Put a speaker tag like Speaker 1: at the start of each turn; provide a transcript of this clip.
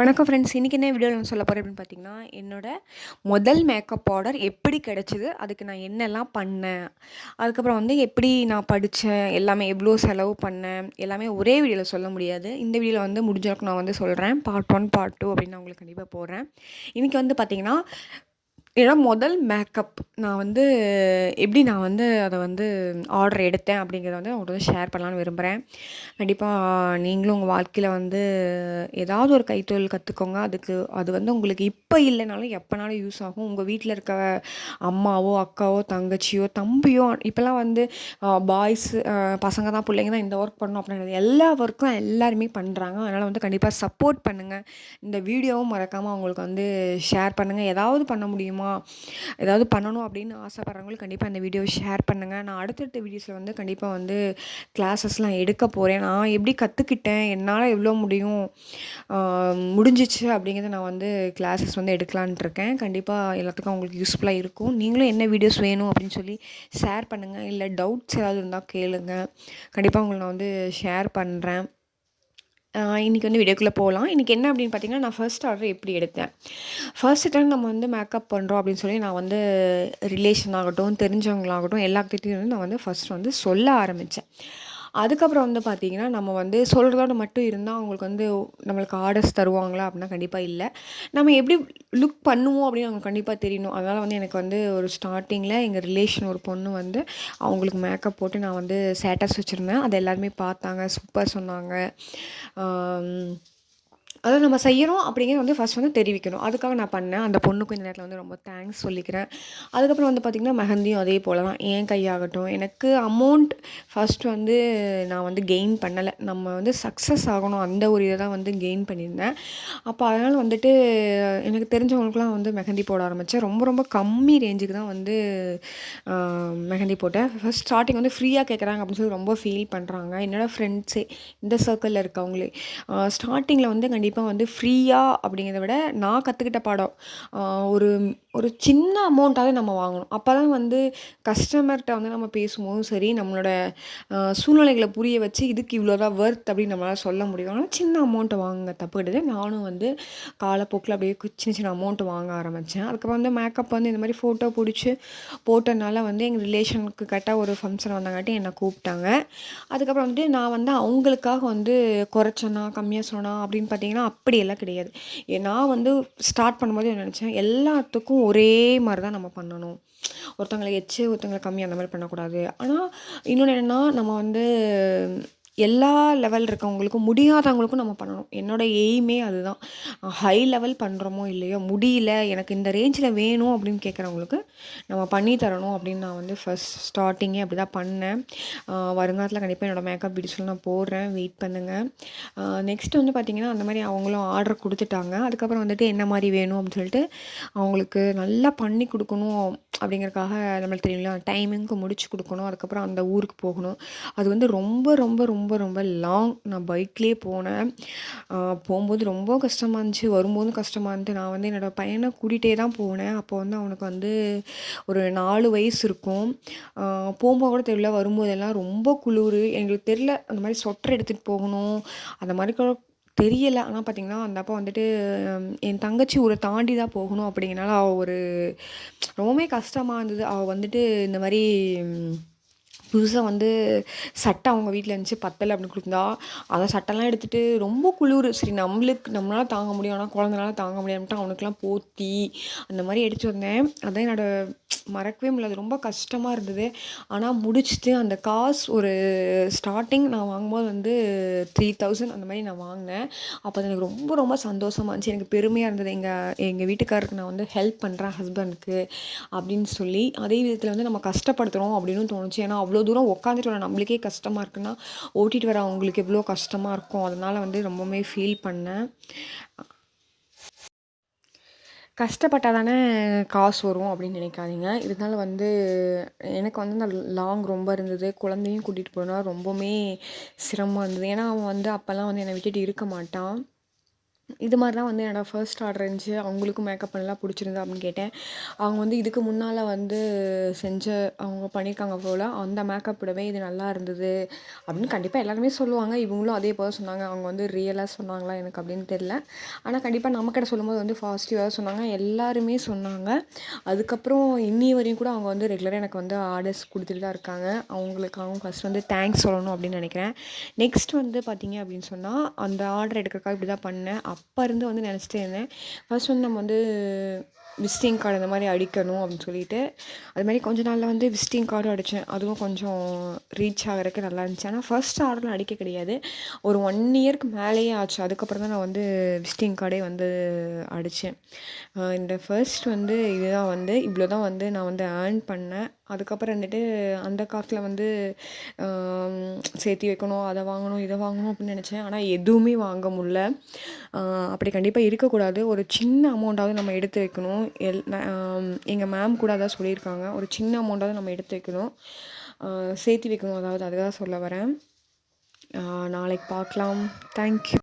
Speaker 1: வணக்கம் ஃப்ரெண்ட்ஸ் இன்றைக்கி என்ன வீடியோவில் நான் சொல்ல போகிறேன் அப்படின்னு பார்த்தீங்கன்னா என்னோட முதல் மேக்கப் ஆர்டர் எப்படி கிடச்சிது அதுக்கு நான் என்னெல்லாம் பண்ணேன் அதுக்கப்புறம் வந்து எப்படி நான் படித்தேன் எல்லாமே எவ்வளோ செலவு பண்ணேன் எல்லாமே ஒரே வீடியோவில் சொல்ல முடியாது. இந்த வீடியோவில் வந்து முடிஞ்ச அளவுக்கு நான் வந்து சொல்கிறேன் பார்ட் ஒன் பார்ட் டூ அப்படின்னு நான் உங்களுக்கு கண்டிப்பாக போடுறேன். இன்றைக்கி வந்து பார்த்திங்கன்னா ஏன்னா முதல் மேக்கப் நான் வந்து எப்படி நான் வந்து அதை வந்து ஆர்டர் எடுத்தேன் அப்படிங்கிறத வந்து உங்கள்கிட்ட வந்து ஷேர் பண்ணலான்னு விரும்புகிறேன் கண்டிப்பாக நீங்களும் உங்கள் வாழ்க்கையில் வந்து ஏதாவது ஒரு கைத்தொழில் கற்றுக்கோங்க அதுக்கு அது வந்து உங்களுக்கு இப்போ இல்லைனாலும் எப்போனாலும் யூஸ் ஆகும். உங்கள் வீட்டில் இருக்க அம்மாவோ அக்காவோ தங்கச்சியோ தம்பியோ இப்போல்லாம் வந்து பாய்ஸ் பசங்க தான் பிள்ளைங்க தான் இந்த ஒர்க் பண்ணணும் அப்படிங்கிறது எல்லா ஒர்க்கும் எல்லாருமே பண்ணுறாங்க அதனால் வந்து கண்டிப்பாக சப்போர்ட் பண்ணுங்கள் இந்த வீடியோவும் மறக்காமல் அவங்களுக்கு வந்து ஷேர் பண்ணுங்கள் ஏதாவது பண்ண முடியுமோ? முடியுமா ஏதாவது பண்ணணும் அப்படின்னு ஆசைப்பட்றவங்களுக்கு கண்டிப்பாக இந்த வீடியோ ஷேர் பண்ணுங்கள் நான் அடுத்தடுத்த வீடியோஸில் வந்து கண்டிப்பாக வந்து கிளாஸஸ்லாம் எடுக்க போகிறேன் நான் எப்படி கற்றுக்கிட்டேன் என்னால் எவ்வளோ முடியும்? முடிஞ்சிச்சு அப்படிங்கிறத நான் வந்து கிளாஸஸ் வந்து எடுக்கலான்ட்டு இருக்கேன். கண்டிப்பாக எல்லாத்துக்கும் அவங்களுக்கு யூஸ்ஃபுல்லாக இருக்கும். நீங்களும் என்ன வீடியோஸ் வேணும் அப்படின்னு சொல்லி ஷேர் பண்ணுங்கள் இல்லை டவுட்ஸ் ஏதாவது இருந்தால் கேளுங்கள் கண்டிப்பாக உங்களை நான் வந்து ஷேர் பண்ணுறேன் இன்றைக்கி வந்து வீடியோக்குள்ளே போகலாம் இன்றைக்கி என்ன அப்படின்னு பார்த்தீங்கன்னா நான் ஃபர்ஸ்ட் ஆர்டர் எப்படி எடுத்தேன்? ஃபர்ஸ்ட் டைம் நம்ம வந்து மேக்கப் பண்ணுறோம் அப்படின்னு சொல்லி நான் வந்து ரிலேஷன் ஆகட்டும் தெரிஞ்சவங்களாகட்டும் எல்லாத்துக்கிட்டையும் வந்து நான் வந்து ஃபஸ்ட் வந்து சொல்ல ஆரம்பித்தேன் அதுக்கப்புறம் வந்து பார்த்திங்கன்னா நம்ம வந்து சொல்கிறதோட மட்டும் இருந்தால் அவங்களுக்கு வந்து நம்மளுக்கு ஆர்டர்ஸ் தருவாங்களா அப்படின்னா கண்டிப்பாக இல்லை. நம்ம எப்படி லுக் பண்ணுவோம் அப்படின்னு அவங்களுக்கு கண்டிப்பாக தெரியணும். அதனால் வந்து எனக்கு வந்து ஒரு ஸ்டார்டிங்கில் எங்கள் ரிலேஷன் ஒரு பொண்ணு வந்து அவங்களுக்கு மேக்கப் போட்டு நான் வந்து ஸ்டேட்டஸ் வச்சுருந்தேன். அதை எல்லாருமே பார்த்தாங்க சூப்பர் சொன்னாங்க. அதை நம்ம செய்கிறோம் அப்படிங்கிறது வந்து ஃபஸ்ட் வந்து தெரிவிக்கணும். அதுக்காக நான் பண்ணேன். அந்த பொண்ணுக்கும் இந்த நேரத்தில் வந்து ரொம்ப தேங்க்ஸ் சொல்லிக்கிறேன். அதுக்கப்புறம் வந்து பார்த்திங்கன்னா மெஹந்தியும் அதே போல் தான் என் கையாகட்டும் எனக்கு அமௌண்ட் ஃபஸ்ட் வந்து நான் வந்து கெயின் பண்ணலை. நம்ம வந்து சக்ஸஸ் ஆகணும். அந்த ஒரு இதை தான் வந்து கெயின் பண்ணியிருந்தேன். அப்போ அதனால் வந்துட்டு எனக்கு தெரிஞ்சவங்களுக்குலாம் வந்து மெஹந்தி போட ஆரம்பித்தேன் ரொம்ப ரொம்ப கம்மி ரேஞ்சுக்கு தான் வந்து மெஹந்தி போட்டேன். ஃபஸ்ட் ஸ்டார்டிங் வந்து ஃப்ரீயாக கேட்குறாங்க அப்படின்னு சொல்லி ரொம்ப ஃபீல் பண்ணுறாங்க என்னோடய ஃப்ரெண்ட்ஸே இந்த சர்க்கிளில் இருக்கவங்களே. ஸ்டார்டிங்கில் வந்து கண்டிப்பாக கண்டிப்பாக வந்து ஃப்ரீயாக அப்படிங்கிறத விட நான் கற்றுக்கிட்ட பாடம் ஒரு ஒரு சின்ன அமௌண்ட்டாவது நம்ம வாங்கணும். அப்போ தான் வந்து கஸ்டமர்கிட்ட வந்து நம்ம பேசும்போதும் சரி நம்மளோட சூழ்நிலைகளை புரிய வச்சு இதுக்கு இவ்வளோ தான் ஒர்த் அப்படின்னு நம்மளால் சொல்ல முடியும். ஆனால் சின்ன அமௌண்ட்டை வாங்க தப்பு கிடையாது. நானும் வந்து காலப்போக்கில் அப்படியே சின்ன சின்ன அமௌண்ட் வாங்க ஆரம்பித்தேன் அதுக்கப்புறம் வந்து மேக்கப் வந்து இந்த மாதிரி ஃபோட்டோ பிடிச்சி போட்டனால வந்து எங்கள் ரிலேஷனுக்கு கரெக்டாக ஒரு ஃபங்க்ஷன் வந்தங்காட்டி என்னை கூப்பிட்டாங்க. அதுக்கப்புறம் வந்துட்டு நான் வந்து அவங்களுக்காக வந்து குறைச்சனா கம்மியாக சொன்னா அப்படின்னு பார்த்தீங்கன்னா அப்படியெல்லாம் கிடையாது. நான் வந்து ஸ்டார்ட் பண்ணும்போது நினச்சேன்? எல்லாத்துக்கும் ஒரே மாதிரி தான் நம்ம பண்ணணும். ஒருத்தவங்களை எச்சு ஒருத்தவங்களை கம்மி அந்த மாதிரி பண்ணக்கூடாது. ஆனால் இன்னொன்று என்னென்னா நம்ம வந்து எல்லா லெவல் இருக்கவங்களுக்கும் முடியாதவங்களுக்கும் நம்ம பண்ணணும். என்னோடய எய்மே அதுதான். ஹை லெவல் பண்ணுறோமோ இல்லையோ முடியல எனக்கு இந்த ரேஞ்சில் வேணும் அப்படின்னு கேட்குறவங்களுக்கு நம்ம பண்ணி தரணும் அப்படின்னு நான் வந்து ஃபஸ்ட் ஸ்டார்டிங்கே அப்படி தான் பண்ணேன். வருங்காலத்தில் கண்டிப்பாக என்னோடய மேக்கப் வீடியோஸில் நான் போடுறேன். வெயிட் பண்ணுங்கள் நெக்ஸ்ட் வந்து பார்த்திங்கன்னா அந்த மாதிரி அவங்களும் ஆர்டர் கொடுத்துட்டாங்க. அதுக்கப்புறம் வந்துட்டு என்ன மாதிரி வேணும் அப்படின்னு சொல்லிட்டு அவங்களுக்கு நல்லா பண்ணி கொடுக்கணும் அப்படிங்கிறக்காக நம்மளுக்கு தெரியல டைமிங்க்கு முடிச்சு கொடுக்கணும். அதுக்கப்புறம் அந்த ஊருக்கு போகணும். அது வந்து ரொம்ப ரொம்ப ரொம்ப ரொம்ப ரொம்ப லாங் நான் பைக்லேயே போனேன். போகும்போது ரொம்ப கஷ்டமாக இருந்துச்சு. வரும்போதும் கஷ்டமாக இருந்துச்சு நான் வந்து என்னோடய பையனை கூட்டிகிட்டே தான் போனேன். அப்போ வந்து அவனுக்கு வந்து ஒரு நாலு வயசு இருக்கும். போகும்போது கூட தெரியல வரும்போதெல்லாம் ரொம்ப குளிர். எங்களுக்கு தெரில அந்த மாதிரி சொட்டர் எடுத்துகிட்டு போகணும். அந்த மாதிரி கூட தெரியலை. ஆனால் பார்த்திங்கன்னா அந்த அப்போ வந்துட்டு என் தங்கச்சி ஊரை தாண்டி தான் போகணும் அப்படிங்கிறனால அவள் ஒரு ரொம்பவே கஷ்டமாக இருந்தது. அவள் வந்துட்டு இந்த மாதிரி புதுசாக வந்து சட்டை அவங்க வீட்டில் இருந்துச்சு பத்தலை அப்படின்னு கொடுத்தா அந்த சட்டைலாம் எடுத்துகிட்டு ரொம்ப குளிர். சரி நம்மளுக்கு நம்மளால் தாங்க முடியும். ஆனால் குழந்தைனால தாங்க முடியாமட்டு அவனுக்குலாம் போத்தி அந்த மாதிரி எடுத்து வந்தேன். அதான் என்னோடய மறக்கவே முடியாது ரொம்ப கஷ்டமாக இருந்தது. ஆனால் முடிச்சுட்டு அந்த காசு ஒரு ஸ்டார்டிங் நான் வாங்கும்போது வந்து த்ரீ தௌசண்ட் அந்த மாதிரி நான் வாங்கினேன். அப்போ அது எனக்கு ரொம்ப ரொம்ப சந்தோஷமாக இருந்துச்சு. எனக்கு பெருமையாக இருந்தது. எங்கள் எங்கள் வீட்டுக்காரருக்கு நான் வந்து ஹெல்ப் பண்ணுறேன் ஹஸ்பண்டுக்கு அப்படின்னு சொல்லி அதே விதத்தில் வந்து நம்ம கஷ்டப்படுத்துகிறோம் அப்படின்னு தோணுச்சு. ஏன்னா அவ்வளோ தூரம் உட்காந்துட்டு வர நம்மளுக்கே கஷ்டமாக இருக்குன்னா ஓட்டிகிட்டு வர அவங்களுக்கு எவ்வளோ கஷ்டமாக இருக்கும் அதனால் வந்து ரொம்பவுமே ஃபீல் பண்ணேன். கஷ்டப்பட்டால் தானே காசு வரும் அப்படின்னு நினைக்காதீங்க. இருந்தாலும் வந்து எனக்கு வந்து அந்த லாங் ரொம்ப இருந்தது. குழந்தையும் கூட்டிகிட்டு போனால் ரொம்பவுமே சிரமமாக இருந்தது. ஏன்னா அவன் வந்து அப்போல்லாம் வந்து என்னை விட்டுட்டு இருக்க மாட்டான். இது மாதிரி தான் வந்து என்னோடய ஃபர்ஸ்ட் ஆர்டர் இருந்துச்சு. அவங்களுக்கும் மேக்கப் பண்ணலாம் பிடிச்சிருந்தா அப்படின்னு கேட்டேன். அவங்க வந்து இதுக்கு முன்னால் வந்து செஞ்ச அவங்க பண்ணியிருக்காங்க போல் அந்த மேக்கப் விடவே இது நல்லா இருந்தது அப்படின்னு கண்டிப்பாக எல்லாருமே சொல்லுவாங்க. இவங்களும் அதே போல் சொன்னாங்க. அவங்க வந்து ரியலாக சொன்னாங்களா எனக்கு அப்படின்னு தெரில ஆனால் கண்டிப்பாக நம்மக்கிட்ட சொல்லும்போது வந்து பாசிட்டிவாக சொன்னாங்க. எல்லாருமே சொன்னாங்க. அதுக்கப்புறம் இன்னி வரையும் கூட அவங்க வந்து ரெகுலராக எனக்கு வந்து ஆர்டர்ஸ் கொடுத்துட்டு தான் இருக்காங்க. அவங்களுக்காகவும் ஃபஸ்ட் வந்து தேங்க்ஸ் சொல்லணும் அப்படின்னு நினைக்கிறேன். நெக்ஸ்ட் வந்து பார்த்தீங்க அப்படின்னு சொன்னால் அந்த ஆர்டர் எடுக்கிறக்காக இப்படி தான் பண்ணேன். அப்போ இருந்து வந்து நினச்சிட்டே இருந்தேன். ஃபர்ஸ்ட் வந்து நம்ம வந்து விசிட்டிங் கார்டு இந்த மாதிரி அடிக்கணும் அப்படின்னு சொல்லிட்டு அது மாதிரி கொஞ்ச நாளில் வந்து விசிட்டிங் கார்டும் அடித்தேன் அதுவும் கொஞ்சம் ரீச் ஆகிறதுக்கு நல்லா இருந்துச்சு. ஆனால் ஃபர்ஸ்ட் ஆர்டரில் அடிக்க கிடையாது. ஒரு ஒன் இயர்க்கு மேலேயே ஆச்சு. அதுக்கப்புறம் தான் நான் வந்து விசிட்டிங் கார்டே வந்து அடித்தேன் இந்த ஃபர்ஸ்ட் வந்து இதுதான் வந்து இவ்வளோ தான் வந்து நான் வந்து ஏர்ன் பண்ணேன். அதுக்கப்புறம் வந்துட்டு அந்த காசில் வந்து சேர்த்தி வைக்கணும் அதை வாங்கணும் இதை வாங்கணும் அப்படின்னு நினச்சேன். ஆனால் எதுவுமே வாங்க முடில அப்படி கண்டிப்பாக இருக்கக்கூடாது. ஒரு சின்ன அமௌண்ட்டாவது நம்ம எடுத்து வைக்கணும். எல் எங்கள் மேம் கூட அதான் சொல்லியிருக்காங்க. ஒரு சின்ன அமௌண்ட்டாவது நம்ம எடுத்து வைக்கணும். சேர்த்து வைக்கணும். அதாவது அதுதான் சொல்ல வரேன். நாளைக்கு பார்க்கலாம். தேங்க்யூ